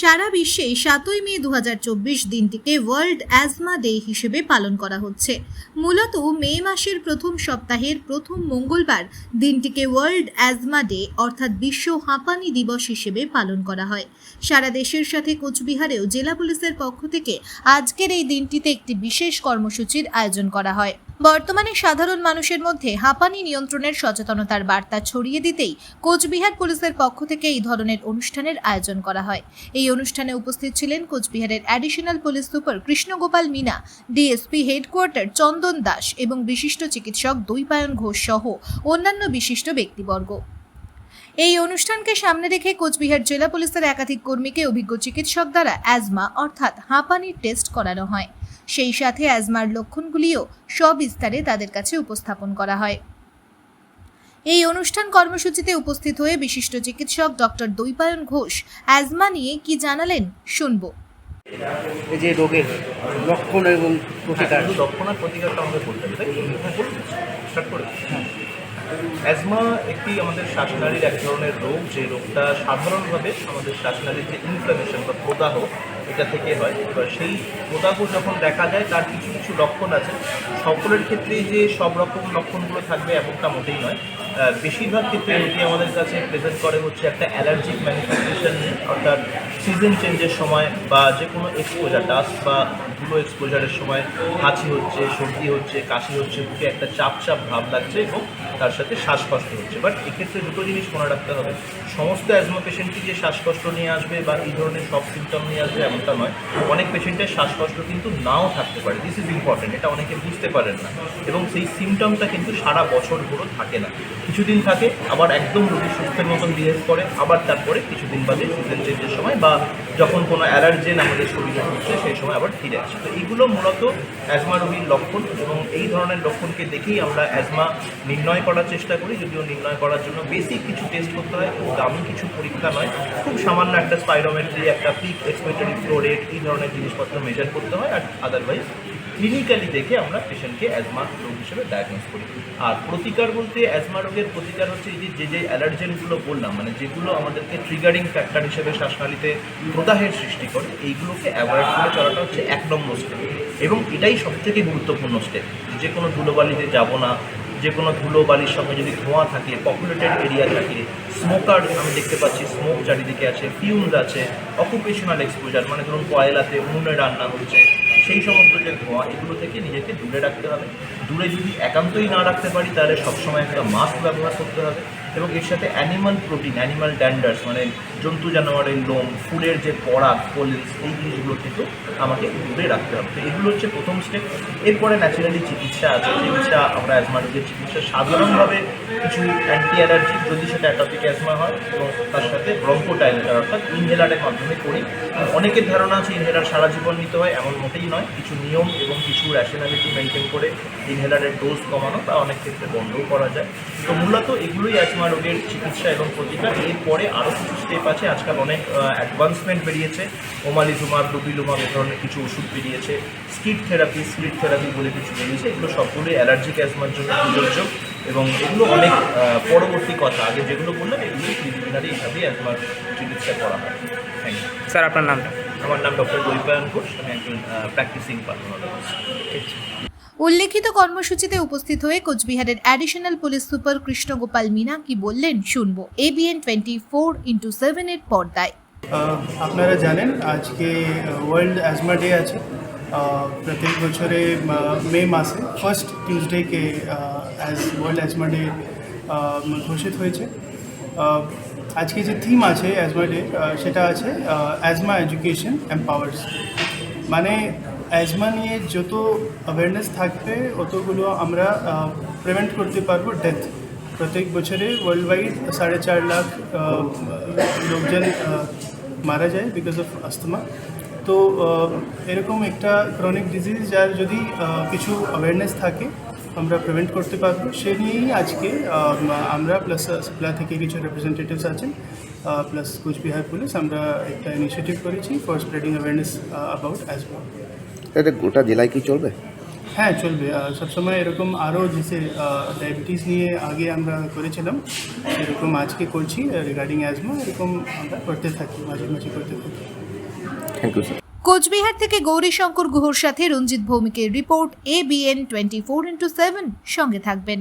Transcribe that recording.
সারা বিশ্বে সাতই মে দু হাজার চব্বিশ দিনটিকে ওয়ার্ল্ড অ্যাজমা ডে হিসেবে পালন করা হচ্ছে। মূলত মে মাসের প্রথম সপ্তাহের প্রথম মঙ্গলবার দিনটিকে ওয়ার্ল্ড অ্যাজমা ডে অর্থাৎ বিশ্ব হাঁপানি দিবস হিসেবে পালন করা হয়। সারা দেশের সাথে কোচবিহারেও জেলা পুলিশের পক্ষ থেকে আজকের এই দিনটিতে একটি বিশেষ কর্মসূচির আয়োজন করা হয়। বর্তমানে সাধারণ মানুষের মধ্যে হাঁপানি নিয়ন্ত্রণের সচেতনতার বার্তা ছড়িয়ে দিতেই কোচবিহার পুলিশের পক্ষ থেকে এই ধরনের অনুষ্ঠানের আয়োজন করা হয়। এই অনুষ্ঠানে উপস্থিত ছিলেন কোচবিহারের additional police super Krishnagopal Meena DSP headquarter Chandan Das এবং বিশিষ্ট চিকিৎসক দৈপায়ন ঘোষ সহ অন্যান্য বিশিষ্ট ব্যক্তিবর্গ। এই অনুষ্ঠানকে সামনে রেখে কোচবিহার জেলা পুলিশের একাধিক কর্মীকে অভিজ্ঞ চিকিৎসক দ্বারা অ্যাজমা অর্থাৎ হাঁপানির টেস্ট করানো হয়। সেই সাথে অ্যাজমার লক্ষণগুলিও সবিস্তারে তাদের কাছে উপস্থাপন করা হয়। এই অনুষ্ঠান কর্মসূচিতে উপস্থিত হয়ে বিশিষ্ট চিকিৎসক ডক্টর দৈপায়ন ঘোষ অ্যাজমা নিয়ে কি জানালেন শুনব। এই যে রোগের লক্ষণ এবং প্রতিকার। লক্ষণ আর প্রতিকারটা আমাদের বলতে হবে তো? হ্যাঁ অ্যাজমা একটি আমাদের শ্বাসনালীর এক ধরনের রোগ যে রোগটা সাধারণভাবে আমাদের শ্বাসনালীর যে ইনফ্লামেশন বা প্রদাহ এটা থেকে হয়। এবার সেই প্রদাহ যখন দেখা যায়, তার কিছু কিছু লক্ষণ আছে। সকলের ক্ষেত্রেই যে সব রকম লক্ষণগুলো থাকবে এমনটা মোটেই নয়। বেশিরভাগ ক্ষেত্রে রোগী আমাদের কাছে প্রেজেন্ট করে হচ্ছে একটা অ্যালার্জিক ম্যানিফেস্টেশন অর্থাৎ সিজন চেঞ্জের সময় বা যে কোনো এক্সপোজার ডাস্ট বা ধুলো এক্সপোজারের সময় হাঁচি হচ্ছে, সর্দি হচ্ছে, কাশি হচ্ছে বুকে একটা চাপ চাপ ভাব লাগছে এবং তার সাথে শ্বাসকষ্ট হচ্ছে। বাট এক্ষেত্রে দুটো জিনিস মনে রাখতে হবে। সমস্ত অ্যাজমা পেশেন্টই যে শ্বাসকষ্ট নিয়ে আসবে বা এই ধরনের সব সিমটম নিয়ে আসবে এমনটা নয়। অনেক পেশেন্টের শ্বাসকষ্ট কিন্তু নাও থাকতে পারে। দিস ইজ ইম্পর্টেন্ট এটা অনেকে বুঝতে পারেন না। এবং সেই সিমটমটা কিন্তু সারা বছর পুরো থাকে না। কিছুদিন থাকে, আবার একদম রোগী সুস্থের মতন বিহেভ করে, আবার তারপরে কিছুদিন বাদে সিজন চেঞ্জের সময় বা যখন কোনো অ্যালার্জেন আমাদের শরীরে হচ্ছে সেই সময় আবার ফিরে আসে। তো এইগুলো মূলত অ্যাজমা রোগীর লক্ষণ এবং এই ধরনের লক্ষণকে দেখেই আমরা অ্যাজমা নির্ণয় করার চেষ্টা করি। যদিও নির্ণয় করার জন্য বেসিক কিছু টেস্ট করতে হয়, খুব দামি কিছু পরীক্ষা নয়। খুব সামান্য একটা স্পাইরোমেট্রি একটা পিক এক্সপেক্টরি ফ্লো রেট এই ধরনের জিনিসপত্র মেজার করতে হয় আর আদারওয়াইজ ক্লিনিক্যালি দেখে আমরা পেশেন্টকে অ্যাজমা রোগ হিসেবে ডায়াগনোস করি। আর প্রতিকার বলতে অ্যাজমা রোগের প্রতিকার হচ্ছে এই যে যে যে অ্যালার্জেনগুলো বললাম মানে যেগুলো আমাদেরকে ট্রিগারিং ফ্যাক্টর হিসেবে শ্বাসনালীতে প্রদাহের সৃষ্টি করে, এইগুলোকে অ্যাভয়েড করে চলাটা হচ্ছে এক নম্বর স্টেপ এবং এটাই সবথেকে গুরুত্বপূর্ণ স্টেপ যে কোনো ধুলোবালিতে যাব না যে কোনো ধুলো বালির সঙ্গে যদি ধোঁয়া থাকে পপুলেটেড এরিয়া থাকে স্মোকার আমি দেখতে পাচ্ছি স্মোক চারিদিকে আছে ফিউমস আছে অকুপেশনাল এক্সপোজার মানে ধরুন কয়লাতে উনুনে রান্না হচ্ছে, সেই সমস্ত যে ধোঁয়া, এগুলো থেকে নিজেকে দূরে রাখতে হবে। দূরে যদি একান্তই না রাখতে পারি, তাহলে সবসময় একটা মাস্ক ব্যবহার করতে হবে। এবং এর সাথে অ্যানিমাল প্রোটিন অ্যানিমাল ড্যান্ডার্স মানে জন্তু, জানোয়ারের লোম, ফুলের যে পড়া পোলেন্স এই জিনিসগুলো কিন্তু আমাকে দূরে রাখতে হবে। তো এগুলো হচ্ছে প্রথম স্টেপ এরপরে ন্যাচারালি চিকিৎসা আছে। চিকিৎসা আমরা অ্যাজমাটিকের চিকিৎসা সাধারণভাবে কিছু অ্যান্টি অ্যালার্জি যদি সেটা অ্যাটপিক অ্যাজমা হয়, এবং তার সাথে ব্রঙ্কোটাইলেটার অর্থাৎ ইনহেলারের মাধ্যমে করি। অনেকের ধারণা আছে ইনহেলার সারা জীবন নিতে হয়, এমন মোটেই নয়। কিছু নিয়ম এবং কিছু র্যাশনালিটি মেনটেন করে ইনহেলারের ডোজ কমানো তা অনেক ক্ষেত্রে বন্ধও করা যায়। তো মূলত এগুলোই অ্যাজমা রোগের চিকিৎসা এবং প্রতিকার। এরপরে আরও কিছু স্টেপ আছে। আজকাল অনেক অ্যাডভান্সমেন্ট বেরিয়েছে। ওমালিজুমার ডুবিলুমার এ ধরনের কিছু ওষুধ বেরিয়েছে। স্কিট থেরাপি স্লিট থেরাপি বলে কিছু বেরিয়েছে। এগুলো সবগুলোই অ্যালার্জিক অ্যাজমার জন্য প্রযোজ্য। এবং এগুলো অনেক পরবর্তী কথা আগে যেগুলো বললাম এগুলো প্রিলিমিনারি হিসাবেই অ্যাজমার চিকিৎসা করা হয়। থ্যাংক ইউ স্যার আপনার নামটা? আমার নাম ডক্টর দৈপায়ন ঘোষ আমি একজন প্র্যাকটিসিং পার্সোনালিস্ট উল্লেখিত কর্মসূচিতে উপস্থিত হয়ে কোচবিহারের additional police super Krishnagopal Meena কি বললেন শুনব। এবিএন টোয়েন্টি ফোর ইন্টু সেভেনের পর্দায়। আপনারা জানেন আজকে ওয়ার্ল্ড অ্যাজমা ডে আছে। প্রত্যেক বছরে মে মাসে ফার্স্ট টিউসডেকে অ্যাজ ওয়ার্ল্ড অ্যাজমা ডে ঘোষিত হয়েছে। আজকে যে থিম আছে অ্যাজমা ডে সেটা আছে অ্যাজমা এডুকেশন এম্পাওয়ার্স মানে অ্যাজমা নিয়ে যত অ্যাওয়ারনেস থাকবে, অতগুলো আমরা প্রিভেন্ট করতে পারব ডেথ প্রত্যেক বছরে ওয়ার্ল্ড ওয়াইড সাড়ে চার লাখ লোকজন মারা যায় বিকজ অফ আস্তমা তো এরকম একটা ক্রনিক ডিজিজ যার যদি কিছু অ্যাওয়ারনেস থাকে আমরা প্রিভেন্ট করতে পারব সে নিয়েই আজকে আমরা প্লাস সাপ্লা থেকে কিছু রিপ্রেজেন্টেটিভস আছেন প্লাস কুচবিহার পুলিশ আমরা একটা ইনিশিয়েটিভ করেছি for spreading awareness about as well এটা গোটা জেলায় কি চলবে? হ্যাঁ চলবে। সবসময় এরকম আরও যে ডায়াবেটিস নিয়ে আগে আমরা করেছিলাম এরকম আজকে করছি রিগার্ডিং অ্যাজমা এরকম আমরা করতে থাকি মাঝে মাঝে করতে থাকি। থ্যাংক ইউ স্যার কোচবিহার থেকে গৌরীশঙ্কর গুহর সাথে Ranjit ভৌমিকের report ABN twenty four into seven সঙ্গে থাকবেন।